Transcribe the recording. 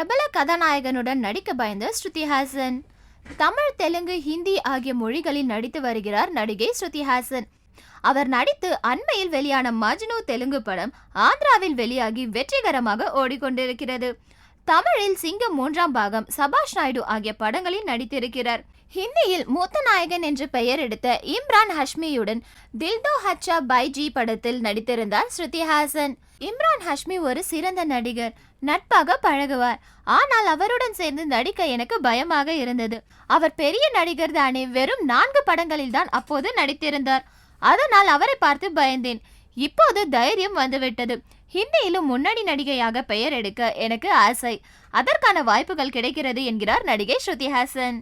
பிரபல கதாநாயகனுடன் நடிக்க பயந்த ஸ்ருதி ஹாசன். தமிழ் தெலுங்கு ஹிந்தி ஆகிய மொழிகளில் நடித்து வருகிறார் நடிகை ஸ்ருதி ஹாசன். அவர் நடித்து அண்மையில் வெளியான மஜ்னு தெலுங்கு படம் ஆந்திராவில் வெளியாகி வெற்றிகரமாக ஓடிக்கொண்டிருக்கிறது. தமிழில் சிங்கம் மூன்றாம் பாகம் சபாஷ் நாயுடு ஆகிய படங்களில் நடித்திருக்கிறார். ஹிந்தியில் மூத்த நாயகன் என்று பெயர் எடுத்த இம்ரான் ஹஷ்மியுடன் தில்தோ ஹச்சா பைஜி படத்தில் நடித்திருந்தார் ஸ்ருதி ஹாசன். இம்ரான் ஹஷ்மி ஒரு சிறந்த நடிகர் நட்பாக பழகுவார். ஆனால் அவருடன் சேர்ந்து நடிக்க எனக்கு பயமாக இருந்தது. அவர் பெரிய நடிகர் தானே வெறும் நான்கு படங்களில் தான் அப்போது நடித்திருந்தார். அதனால் அவரை பார்த்து பயந்தேன். இப்போது தைரியம் வந்துவிட்டது. ஹிந்தியிலும் முன்னணி நடிகையாக பெயர் எடுக்க எனக்கு ஆசை. அதற்கான வாய்ப்புகள் கிடைக்கிறது என்கிறார் நடிகை ஸ்ருதி ஹாசன்.